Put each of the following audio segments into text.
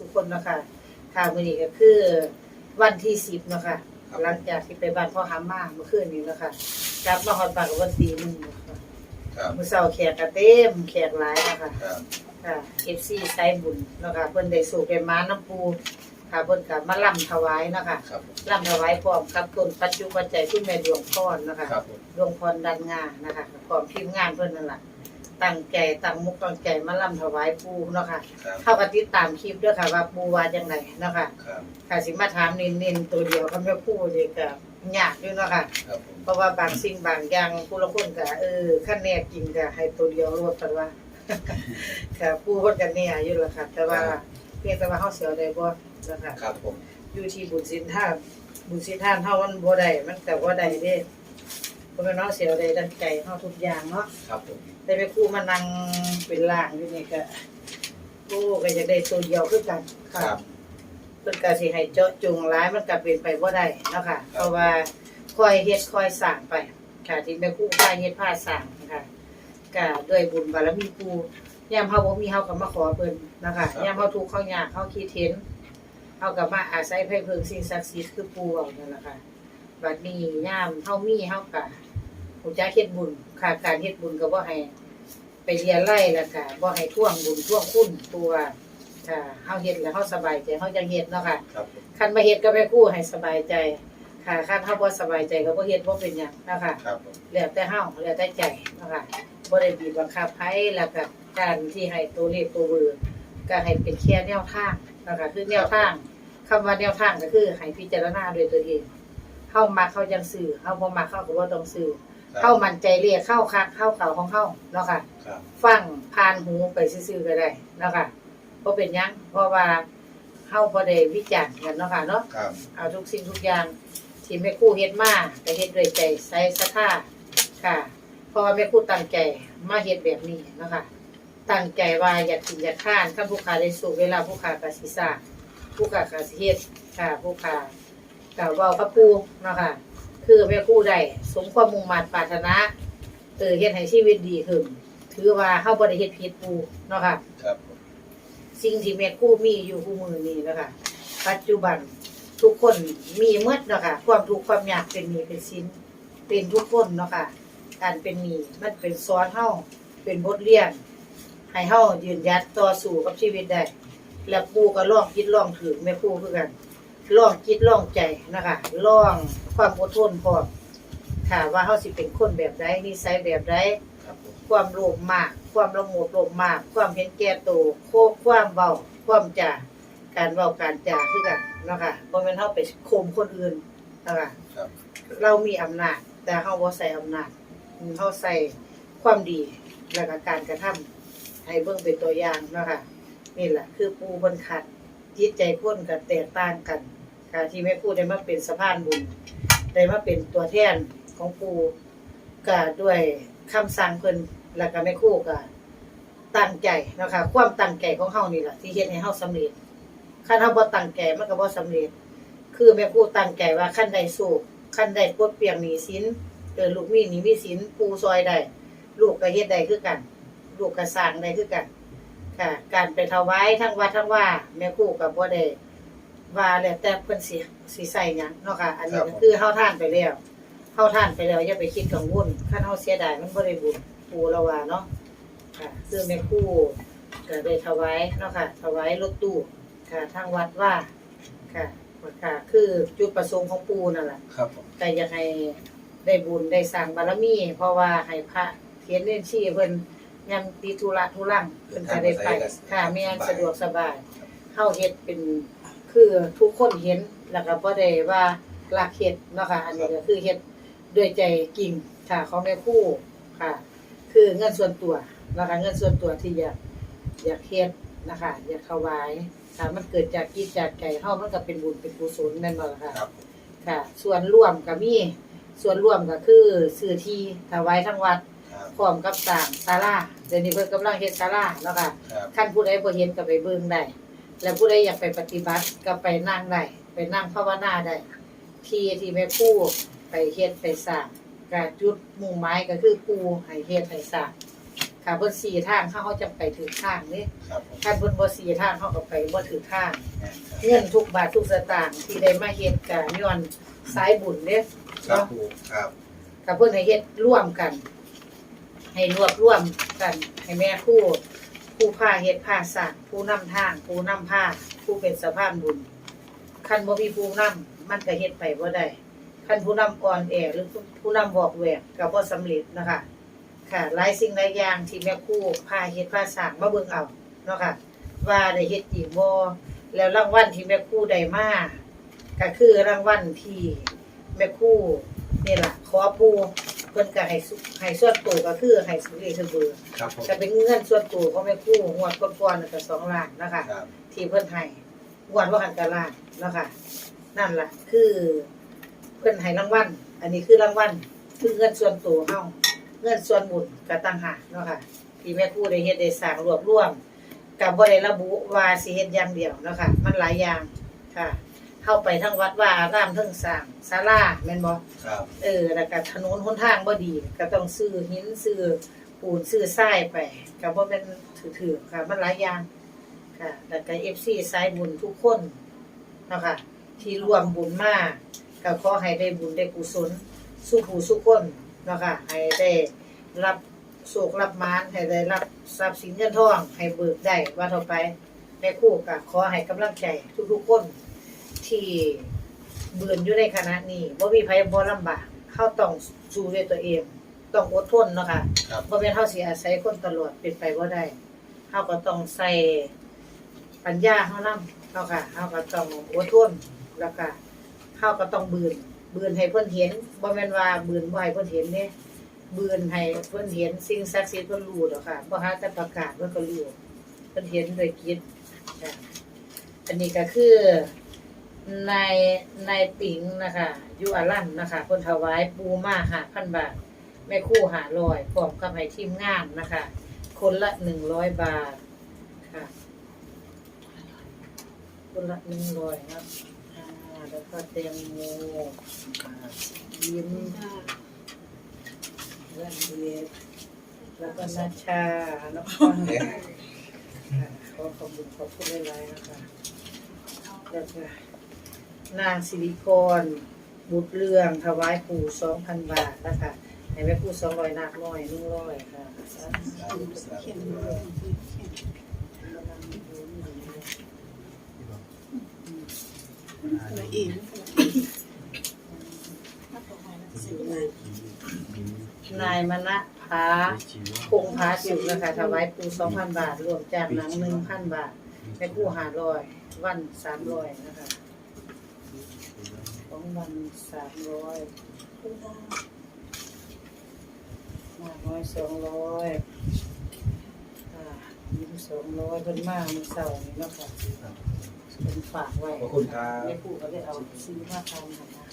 ทุกคนเนาะค่ะค่ะมื้อนี้ก็คือวันที่สิบเนาะค่ะครับ หลังจากที่ไปบ้านพ่อหามาเมื่อคืนนี้เนาะค่ะกลับมาฮอดบ้านก็วันตีหนึงเนาะค่ะครับมื้อเช้าแขกก็เต็มแขกหลายเนาะค่ะครับค่ะ FC ไสายบุญเนาะค่ะเพิ่นได้สู่ได้มาน้ำปูค่ะเพิ่นก็มาล่ำถวายเนาะค่ะครับล่ำถวายพร้อมกับต้นปัจจุบันใจคุณแม่ดวงพรเนาะค่ะครับผมดวงพรดันงานะคะพร้อมทีมงานเพิ่นนั่นล่ะ ตั้งใจตั้งมุกตั้งใจมาล่ำถวายปูเนาะค่ะ ครับเข้ากับติดตามคลิปด้วยค่ะว่าปูว่าจังไดเนาะค่ะครับค่ะสิมาถามเน้นๆตัวเดียวคำว่าปูนี่ก็ยากอยู่เนาะค่ะ ครับผมเพราะว่าบางสิ่งบางอย่างผู้ละคนก็เออคันแน่จริงก็ให้ตัวเดียวรวดกันว่า ค่ะปูเพิ่นก็แน่อยู่ล่ะค่ะ แต่ว่าเพียงแต่ว่าเฮาเสียได้บ่นะคะครับผมอยู่ที่บุญศีลทานบุญศีลทานเฮามันบ่ได้มันก็บ่ได้เด้เพราะว่าเนาะเสียได้ดังใจเฮาทุกอย่างเนาะครับผม แต่แม่ครูมานั่งเป็นล่างอยู่นี่ก็กูก็จะได้ตัวเดียวคือกันครัค่ะบเพิ่นก็สิให้เจาะจงหลายมันก็เป็นไปบ่ได้เนาะค่ะ เพราะว่าค่อยเฮ็ดค่อยสร้างไป ค่ะที่แม่ครูพาเฮ็ดพาสร้างนะคะก็ด้วยบุญบารมีปู่ยามเฮาบ่มีเฮาก็มาขอเพิ่นนะคะยามเฮาทุกข์เฮายากเฮาคิดเห็นเฮาก็มาอาศัยไผเพิ่งสิ่งศักดิ์สิทธิ์คือปู่เอานั่นล่ะค่ะบัดนี้ยามเฮามีเฮาก็ฮู้จักเฮ็ดบุญ ค่ะการเฮ็ดบุญก็บ่ให้ไปเรียนไล่แล้วก็บ่ให้ท่วงบุญท่วงคุณตัวค่ะเฮาเฮ็ดแล้วเฮาสบายใจเฮาจังเฮ็ดเนาะค่ะครับผมคันมาเฮ็ดก็ไปคู่ให้สบายใจ ค่ะคันเฮาบ่สบายใจก็บ่เฮ็ดบ่เป็นหยังเนาะค่ะ ครับผมแล้วแต่เฮาแล้วแต่ใจเนาะค่ะบ่ได้บีบบังคับไผแล้วก็การที่ให้ตัวเลขตัวเบอร์ก็ให้เป็นแค่แนวทางเนาะค่ะคือแนวทางคำว่าแนวทางก็คือให้พิจารณาด้วยตัวเองเฮามักเฮาจังซื้อเฮาบ่มักเฮาก็บ่ต้องซื้อครับ เฮามั่นใจเลขเข้าคักเข้าเขาของเฮาเนาะค่ะครับฟังผ่านหูไปซื่อๆก็ได้เนาะค่ะบ่เป็นหยังเพราะว่าเฮาบ่ได้วิจารณ์กันเนาะค่ะเนาะครับเอาทุกสิ่งทุกอย่างที่แม่ครูเฮ็ดมาก็เฮ็ดด้วยใจใส่ศรัทธาค่ะเพราะว่าแม่ครูตั้งใจมาเฮ็ดแบบนี้เนาะค่ะตั้งใจว่าอยากกินอยากทานคันผู้ค้าได้สุขเวลาผู้ค้าก็สิสร้างผู้ค้าก็สิเฮ็ดค่ะผู้ค้าก็เว้ากับปู่เนาะค่ะ คือแม่ครูได้สมความมุ่งมั่นปรารถนาเออเฮ็ดให้ชีวิตดีขึ้นถือว่าเฮาบ่ได้เฮ็ดผิดปู่เนาะค่ะ ครับผมสิ่งที่แม่ครู่มีอยู่คู่มือนี้นะคะปัจจุบันทุกคนมีเมื่อนาะคะความทุกข์ความยากเป็นหนี้เป็นสินเป็นทุกคนเนาะค่ะ การเป็นหนี้มันเป็นสอนเฮาเป็นบทเรียนให้เฮายืนหยัดต่อสู้กับชีวิตได้ แล้วปู่ก็ลองคิดลองถือแม่ครู่คือกัน ลองคิดลองใจนะคะลองความอดทนพร้อมค่ะว่าเฮาสิเป็นคนแบบใดนิสัยแบบใดครับผมความโลภมาก ความละโมบโลภมาก ความเห็นแก่ตัวโคความเบาความจ่าการเว้าการจ่าคือกันเนาะค่ะบ่แม่นเฮาไปข่มคนอื่นเนาะค่ะครับเรามีอำนาจ แต่เฮาบ่ใส่อำนาจอืมเฮาใส่ความดีแล้วก็การกระทำให้เบิ่งเป็นตัวอย่างเนาะค่ะนี่แหละคือปูเพิ่นขัด จิตใจคนก็แตกต่างกัน ค่ะที่แม่ครูได้มาเป็นสะพานบุญได้มาเป็นตัวแทนของปูก็ด้วยคำสั่งเพิ่นแล้วก็แม่ครูก็ตั้งใจนะคะความตั้งใจของเฮานี่แหละที่เฮ็ดให้เฮาสำเร็จคันเฮาบ่ตั้งใจมันก็บ่สำเร็จ คือแม่ครูตั้งใจว่าคันใดสู้คันใดปลดเปลียงหนี้สินเกิดลูกมีหนี้มีสินปูซอยได้ลูกก็เฮ็ดได้คือกัน ลูกก็สร้างได้คือกัน ค่ะ การไปถวายทั้งวัดทั้งว่าแม่ครูก็บ่ได้ว่าแล้วแต่เพิ่นสิสิใส่หยังเนาะค่ะ อันนี้ก็คือเฮาท่านไปแล้วเฮาท่านไปแล้วอย่าไปคิดกังวลคันเฮาเสียดายมันบ่ได้บุญปูละว่าเนาะค่ะคือแม่ครูก็ได้ถวายเนาะค่ะถวายรถตู้ค่ะทางวัดว่าค่ะค่ะ คือจุดประสงค์ของปูนั่นแหละครับผมก็อยากให้ได้บุญได้สร้างบารมี เพราะว่าให้พระเขียนเล่นชี้เพิ่น ยังติดธุระทุรังเพิ่นก็ได้ไปค่ะแม่นสะดวกสบายเฮาเฮ็ดเป็นคือทุกคนเห็นแล้วก็บ่ได้ว่าลักเฮ็ดเนาะค่ะอันนี้ก็คือเฮ็ดด้วยใจจริงค่ะของแม่ครูค่ะ คือเงินส่วนตัวนะคะเงินส่วนตัวที่อยากอยากเฮ็ดนะคะอยากถวายค่ะมันเกิดจากจิตจากใจเฮามันก็เป็นบุญเป็นกุศลแม่นบ่ล่ะค่ะครับค่ะ ส่วนร่วมก็มีส่วนร่วมก็คือซื้อที่ถวายทั้งวัดครับ พร้อมกับสร้างศาลาเดี๋ยวนี้เพิ่นกำลังเฮ็ดศาลาเนาะค่ะครับคันผู้ใดบ่เห็นก็ไปเบิ่งได้ แล้วผู้ใดอยากไปปฏิบัติก็ไปนั่งได้ไปนั่งภาวนาได้ ที่ที่แม่ครูไปเฮ็ดไปสร้างก็จุดมุ่งหมายก็คือปูให้เฮ็ดให้สร้างค่ะเพิ่นสี่ทางเขาเขาจะไปถึงทางนี่ครับผมท่านเพิ่นบ่สี่ทางเขาก็ไปบ่ถึงทางแม่นครับเงินทุกบาททุกสตางค์ที่ได้มาเฮ็ดก็ย้อนสายบุญเด้ ครับผมครับ กับเพิ่นให้เฮ็ดร่วมกัน ให้รวบรวมกัน ให้แม่คู่ผู้พาเฮ็ดพาสางผู้นำทางผู้นำพาผู้เป็นสะพานบุญคันบ่มีผู้นำมันก็เฮ็ดไปบ่ได้คันผู้นำอ่อนแอหรือผู้นำบอกแหวกก็บ่สำเร็จนะคะค่ะหลายสิ่งหลายอย่างที่แม่ครู่พาเฮ็ดพาสางมาเบิ่งเอาเนาะค่ะว่าได้เฮ็ดจริงบ่แล้วรางวัลที่แม่คู่ได้มาก็คือรางวัลที่แม่คู่นี่ล่ะขอปู เพิ่นก็ให้สุให้ส่วนตัวก็คือให้สุริเสมอครับผมจะเป็นเงินส่วนตัวของแม่ครู่งวดก่อนๆนั่นก็2ล้านนะคะครับที่เพิ่นให้งวดว่าหันกะล้านเนาะค่ะนั่นล่ะ คือเพิ่นให้รางวัลอันนี้คือรางวัลคือเงินส่วนตัวเฮาเงินส่วนบุญก็ต่างหากเนาะค่ะที่แม่ครู่ได้เฮ็ดได้สร้างรวบรวมกับบ่ได้ระบุว่าสิเฮ็ดอย่างเดียวเนาะค่ะมันหลายอย่างค่ะ เข้าไปทั้งวัดว่าอารามทั้งสร้างศาลาแม่นบ่ครับเออแล้วก็ถนนหนทางบ่ดี ก็ต้องซื้อหินซื้อปูนซื้อทรายไปก็บ่แม่นถือๆค่ะมันหลายอย่างค่ะแล้วก็ FC สายบุญทุกคนเนาะค่ะที่ร่วมบุญมาก็ขอให้ได้บุญได้กุศลสู้ผู้สู้คนเนาะค่ะให้ได้รับโชครับมานให้ได้รับทรัพย์สินเงินทองให้เบิกได้ว่าต่อไปแม่ครูก็ขอให้กำลังใจทุกๆคน ที่เบือนอยู่ในคณะนี้บ่มีไผบ่ลำบากเฮาต้องสู้ด้วยตัวเอง ต้องอดทนเนาะค่ะครับ บ่แม่นเฮาสิอาศัยคนตลอดเป็นไปบ่ได้เฮาก็ต้องใส่ปัญญาเฮานำเนาะค่ะเฮาก็ต้องอดทนแล้วก็เฮาก็ต้องบืนบืนให้เพิ่นเห็นบ่แม่นว่าบืนบ่ให้เพิ่นเห็นเด้บืนให้เพิ่นเห็นสิ่งศักดิ์สิทธิ์เพิ่นรู้ดอกค่ะบ่หาแต่ประกาศเพิ่นก็รู้เพิ่นเห็นด้วยจิตค่ะอันนี้ก็คือ ในในปิงนะคะยูอารันนะคะคนถวายปูมาหาพันบาทแม่คู่หาลอยพร้อมกับให้ทีมงานนะคะ คนละหนึ่งร้อยบาทค่ะ คนละหนึ่งร้อยนะอ่าแล้วก็แตงโมยิ้มและเบียแล้วก็นาชาแล้วก็ค่ะขอขอบคุณขอบคุณหลายๆนะคะแล้วก็ นางสิริพรบุตรเรื่องถวายปู่สองพันบาทนะคะให้แม่ปู่สองร้อยนักน้อยหนึ่งร้อยค่ะนายมณะพาคงพาสิวนะคะถวายปูสองพันบาท รวมจากหนังหนึ่งพันบาทแม่ปู่หาร้อยวันสามร้อยนะคะ สองวันสามร้อยมากน้อยสองร้อยอ่ายิ้มสองร้อยเป็นมากมือเสาร์นี่เนาะค่ะเป็นฝากไว้ขอบคุณครับไม่พูดก็ได้เอาซื้อมาทำค่ะนะ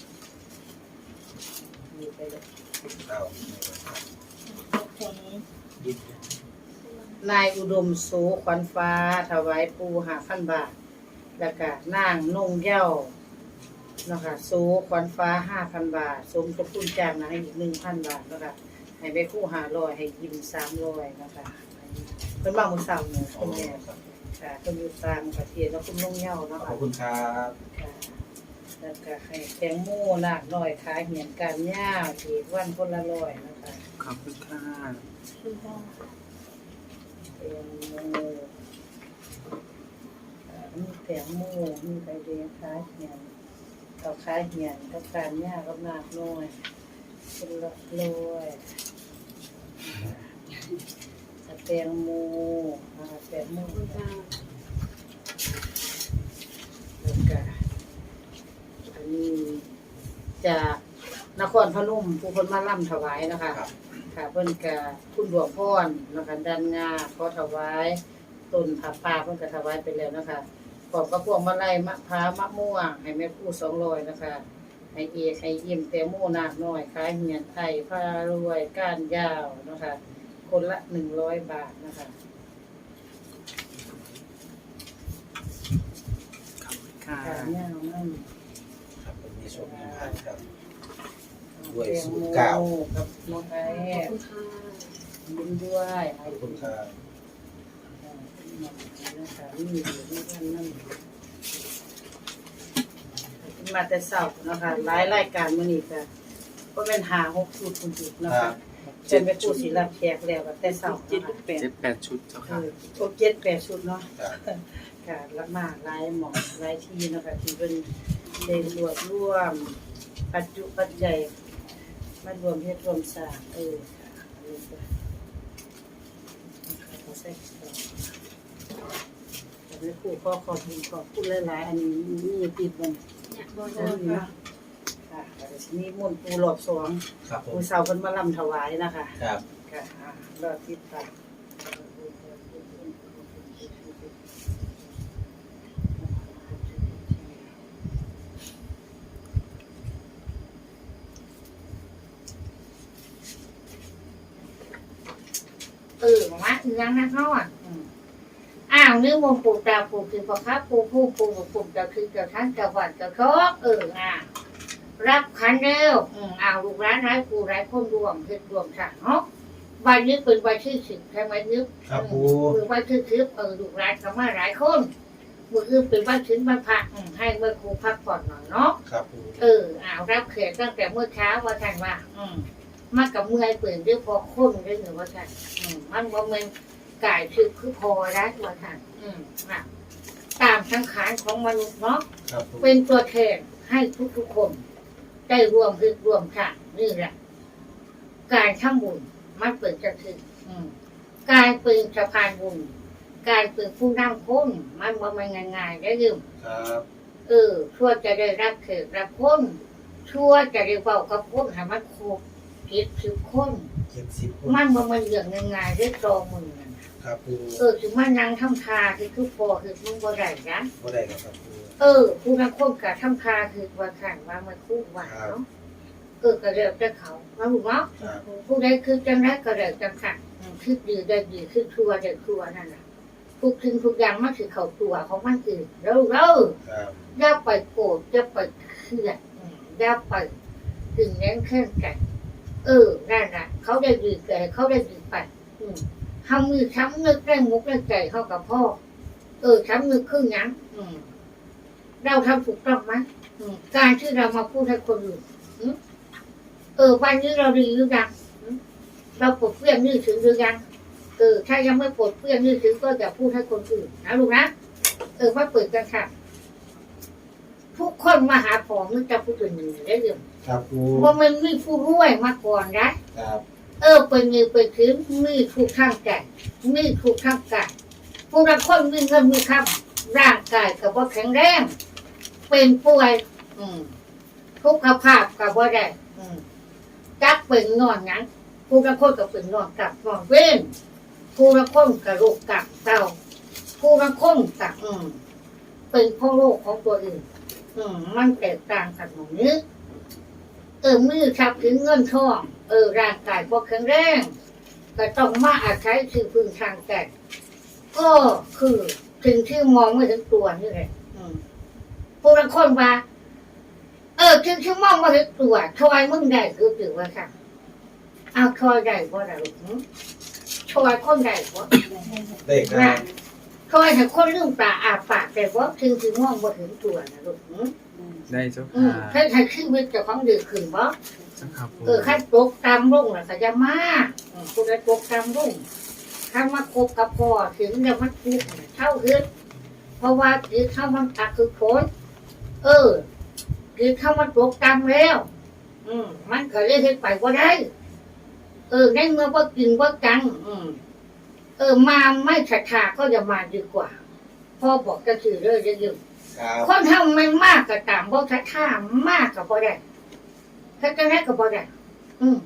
มีไปเลยเอานายอุดมโสขวัญฟ้าถวายปูหาพันบาทแล้วก็นางนงเย้าเนาะคะโสขวัญฟ้าห้าพันบาท สมทบทุนจ้างนะให้อีกหนึ่งพันบาทเนาะคะให้ไปคู่หาร้อยให้ยิมสามร้อยนะคะเป็นบ้างมือเสาร์เนี่ยคุณแม่ค่ะคนอยู่ต่างประเทศแล้วคุณนงเย้าเนาะขอค่ะบคุณครับค่ะแล้วก็ให้แตงโมหนักหน่อยขายเหียนการย่าทีวันคนละร้อยนะคะขอบคุณค่ะแตงโมอ่ามีแตงโมมีไปเรียนขายเหียน กับขายเหียนกับการย่ากับหนักหน่อยคนละร้อยกับแตงโมนะคะแตงโมแล้วก็อันนี้จากนครพนมผู้คนมาล่ำถวายนะคะครับค่ะเพิ่นก็คุณหลวงพ่อนะคะดันงาขอถวายต้นผาป่าเพิ่นก็ถวายไปแล้วนะคะ พร้อมกับพวงมาลัยมะพร้าวมะม่วง ให้แม่ครู่200นะคะ ให้เอกให้ยิ้มแตงโมนาคน้อยขายเหียนไทยผ้ารวยก้านยาวนะคะ คนละ100บาทนะคะขอบคุณค่ะก้านยาวนั่นครับเป็นมีโชคมีพันครับ ด้วยแตงศูโมนย์เก้ากับน้องไอ้ขอบคุณค่ะนยินด้วย ขอบคุณครับ นะคะนี่อยู่ที่นั่นนั่น มาแต่เช้านะคะหลายรายการมื้อนี้ก็ก็เป็นหาหกสูตรคุณจุดนะครัคะบจะไปผู้ศิลป์แขกแล้วก็แต่เช้าเจ็ดนะคะแปดเจ็ดแปดชุดเจ้าเอค่ะอโอเจ็ดแปดชุดเนาะครับค่ะรับมาหลายหมองหลายที่เนาะคะที่เป็นได้รวบรวมปัจจุปัจจัยมารวมเฮ็ดรวมสร้างเออค่ะอันนี้ก็นะคะเขาใส่ต่อ แต่ไม่ครูขอขอบคุณขอบคุณหลายๆอันนี้มีติดมันเนี่ยบ่เอได้อเนาะค่ะแต่ทีนี้มนต์ปูรอบสองครับผมมือเสาเพิ่นมาลำถวายนะคะ ครับ ค่ะอ่ารอติดตามเออมาอีกยังนะเขาอะอืมอ้าวนึกวงปู่ตาปู่คือพ่อค้าปู่ผู้ปู่ปู่เจะคือเจ้าท่านเจ้าวัดเจ้าโชคเอออะรับขันเร็วอืมอ้าวลูกร้านร้ายปู่ร้ายคนรวมเฮ็ดรวมสั่งเนาะวันนี้เป็นวันที่สิบใช่ไหมนึกครับปูมือวันที่สิบเออลูกร้านก็มาหลายคนมือคือเป็นวันถึงวันพักอืมให้เมื่อครูพักผ่อนหน่อยเนาะครับปูเอออ้าวรับเขียนตั้งแต่เมื่อเช้าว่าท่านว่า อืมมากับเมื่อยเปลี่ยนด้วยพอคนได้หรือว่าท่านอืมมันว่ามัน กายคือคือพอได้ว่าท่านอืมอะตามสังขารของมนุษย์เนาะครับปูเป็นตัวแทนให้ทุกๆคน ได้รวมคือรวมค่ะนี่แหละ การทำบุญมันเปิดจะถึงอืมการเป็นสะพานบุญการเป็นผู้นำคนมันว่ามันง่ายๆได้ยืม ครับเออชั่วจะได้รับเขตรับพ้นชั่วจะได้เฝ้ากับพ้นให้มันครบเก็บสิบคนเจ็ดสิบมันว่ามันเรื่องง่ายๆได้ตรอมือนั่นน่ะ ครับปูเออถึงมันนั่งทำทาคือคือพอคือมึงบ่ได้นะบ่ได้ครับครับปู เออผู้นักคนกับทำทาคือว่าขันว่ามันคู่ว่าเนาะเออก็เรียกจะเขาว่าถูกเนาะครับ ผู้ใดคือจังไรก็เรียกจังขันอืมคือดีได้ดีคือทัวได้ทัวนั่นแหละทุกสิ่งทุกอย่างมันคือเขาตัวของมันเองเราเราครับอย่าไปโกรธอย่าไปเครียดอืมอย่าไปถึงแน่นแค่นกัน เออนั่นน่ะ เขาได้ดีแก่เขาได้ดีไปอืม ทำมือช้ำนึกได้มุกได้ใจเข้ากับพ่อ เออช้ำนึกครึ่งยังอืม เราทำถูกต้องไหมอืมการที่เรามาพูดให้คนอื่นอืมเออวันนี้เราดีหรือยังอืมเราปลดเปลื้องนี่ถึงหรือยังเออถ้ายังไม่ปลดเปลื้องนี่ถึงก็อย่าพูดให้คนอื่นนะลูกนะเออมาเปิดกันค่ะทุกคนมาหาของมันจะพูดถึงหนึ่งได้เรื่องครับปูว่ามันมีผู้รวยมาก่อนนะ ครับ เออเป็นเงินเป็นถือมีทุกทางใจมีทุกทางกายผู้ละคนมีเงินมีคำร่างกายกับว่าแข็งแรง เป็นป่วย อืมทุกขภาพกับว่าได้อืมจักเป็นนอนหยังผู้ละคนก็เป็นนอนกับนอนเว้นผู้ละคนกับโรคกับเต้าผู้ละคนกับอืมเป็นพราะโรคของตัวเองอืมมันแตกต่างกันตรงนี้ เออมือทับถึงเงินทองเออร่างกายพอแข็งแรงก็ต้องมาอาศัยคือพึ่งทางใจก็คือถึงที่มองไม่ถึงตัวนี่แหละอืมผู้ละคนว่า เออถึงที่มองไม่ถึงตัวทอยมึงได้คือถือว่าค่ะเอาทอยได้บ่ได้หรอกหึทอยคนได้บ่ได้ครันะบทอยให้คนลืมตาอาปากแต่ว่าถึงที่มองไม่ถึงตัวนะลูกหึ ได้เจ้าอืค่ะมให้ให้ชีวิตเจ้าของดีขึ้นบ่เจ้าค่ะปูเออขั้นตกตามรุ่งน่ะก็จะมาอืมคุณจะตกตามรุ่งถ้ามาคบกับพ่อถึงจะมันทุกข์เท่าขึ้นเพราะว่าคือเข้ามันตักคือโคนเออคือเข้ามันตกตามแล้ว อืม มันก็เลยเฮ็ดไปว่าได้ เออในเมื่อว่ากินว่าจังอืม เออ มาไม่ศรัทธาก็อย่ามาดีกว่า พ่อบอกจะถือเลยจะยืม ครับคนทำไม่มากก็ตามบ่ศรัทธามากก็บ่ได้ถ้าจะได้ก็บ่ได้อืม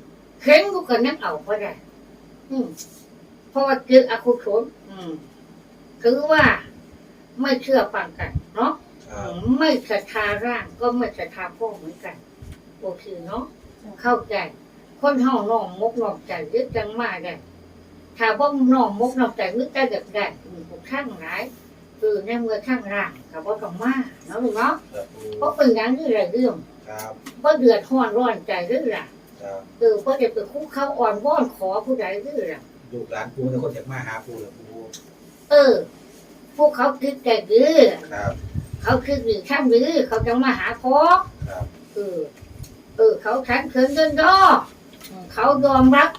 เข็นกูก็นักเอาบ่ได้อืมเพราะว่าเกิดอคุศลอืมถือว่าไม่เชื่อฟังกันเนาะครับไม่ศรัทธาร่างก็ไม่ศรัทธาพ่อเหมือนกัน โอเคเนาะเข้าใจ คนเฮาน้อมมกน้อมใจยึดจังมาได้ถ้าบ่น้อมมกน้อมใจยึดได้แบบได้อืมผู้ข้างหลาย คือในเมื่อข้างร่างก็บ่ต้องมาเนาะลูกเนาะครับปูเพราะเป็นอย่างนี้แหละเรื่องครับบ่เดือดร้อนร้อนใจหรือล่ะครับเออบ่ได้ไปคุกเข้าอ่อนวอนขอผู้ใดหรือล่ะคลูกหลานปูแต่คนอยากมาหาปูเลยปูเออ พวกเขาคิดแต่ดื้อครับเขาคิดดีข้ามดื้อเขาจะมาหาพ่อครับเออเออ เขาขันเขินเดินดออืมเขายอมรับ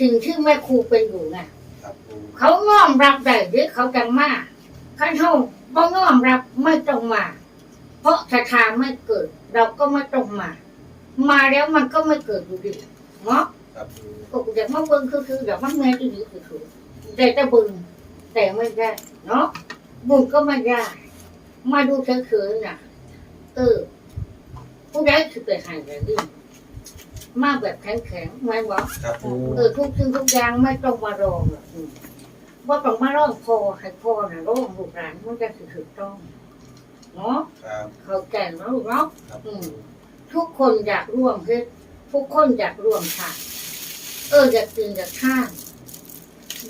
สิ่งที่แม่ครูเป็นอยู่ไงครับปูเขาน้อมรับได้หรือเขาจังมา ขั้นเท่าบ่น้อมรับไม่ต้องมา เพราะศรัทธาไม่เกิด เราก็ไม่ต้องมา มาแล้วมันก็ไม่เกิดอยู่ดีเนาะครับปูก็อยากมาเบิ่งคือคืออยากมาแม่ที่ดีคือคือแต่จะเบิ่งแต่ไม่ได้เนาะบุญก็ไม่ได้มาดูเฉยๆน่ะเออผู้ใดคือไปหายแบบนี้มาแบบแข็งๆไม่บอกครับปูเออทุกสิ่งทุกอย่างไม่ต้องมารองหรอกอืม ว่าต้องมาร้องพอให้พ่อนะร้องลูกหลานมันจะคือถูกต้องเนาะครับเขาแก่งแล้วลูกเนาะครับอืปูมทุกคนอยากร่วมเฮ็ดทุกคนอยากร่วมค่ะ เอออยากตื่นอยากข้าม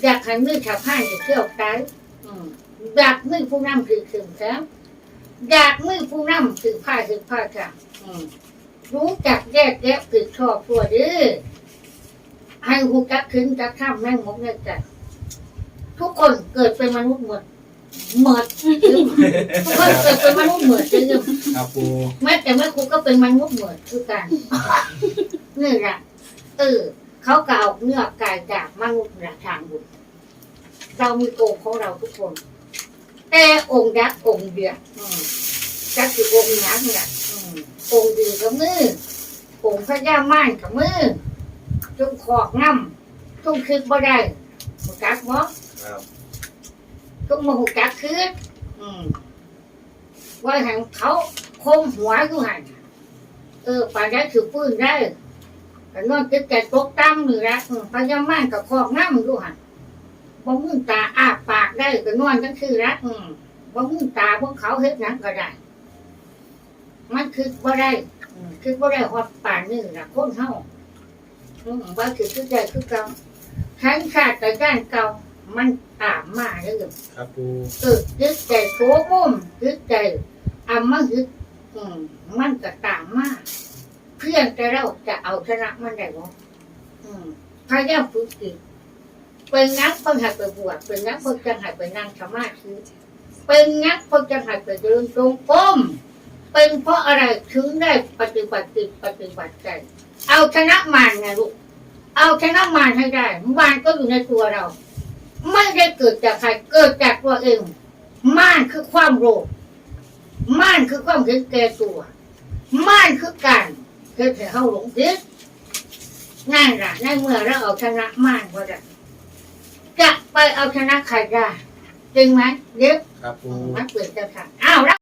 อยากให้มือชาวพ้านจะเที่ยวไกลอืมอยากมือผู้นำคือถึงแท้อยากมือผู้นำคือผ้าคือผ้าค่ะ อืมรู้จักแยกแยะผิดชอบตัวเดื้อให้หูจักถึงจักข้ามแม่งมกเนี่ยจัก ทุกคนเกิดเป็นมนุษย์หมดหมดทุกคนเกิดเป็นมนุษย์หมดจริงครับปูแม้แต่แม่ครูก็เป็นมนุษย์เหมือนคือกันนี่แหละเออเขาก็เอาเนื้อกายจากมนุษย์นะทางบุญเรามีโกงของเราทุกคน แต่องค์ยักษ์องค์เดียวอืมจักคือองค์ยักษ์เนี่ยอืมองค์ดีกับมือองค์พระย่าม่านกับมือจุงขอกน้ำจุงคิดบ่ได้หูจักบ่ ครับจุงมาหูจักคืออืมว่าหันเขาคมหัวอยู่หันเออป่านได้ถือปืนได้แต่นอนจิตใจตกตั้มนี่ละอืมพยามานกับคอกน้ำอยู่หันบ่มึงตาอ้าปากได้ก็นอนจังคือละอืมบ่มึงตาพวกเขาเฮ็ดหยังก็ได้ มันคือบ่าได้คือบ่าได้ฮอดป่านนี่ละคนเฮาว่าคือคือใจคือเก่าทั้งชาติแต่ด้านเก่า มันตามมาเด้อครับปูเออยึดใจโถมุมยึดใจอามายึดอืมมันก็ตามมาเพื่อนแต่เราจะเอาชนะมันได้บ่อืมพยายามฝึกจิตเป็นนักเพิ่งหัดไปบวชเป็นนักเพิ่งจะหัดไปนั่งสมาธิเป็นนักเพิ่งจะหัดไปเดินจงกรมเป็นเพราะอะไรถึงได้ปฏิบัติจิตปฏิบัติใจเอาชนะมารไงลูกเอาชนะมารให้ได้มารก็อยู่ในตัวเรา ไม่ได้เกิดจากใครเกิดจากตัวเอง ม่านคือความโลภม่านคือความเห็นแก่ตัว ม่านคือการเกิดให้เขาหลงยึดนั่นแหละในเมื่อเราเอาชนะม่านก็ได้จะไปเอาชนะใครได้จริงไหมเดี๋ยวครับปูมันเปลี่ยนจะค่ะอ้าว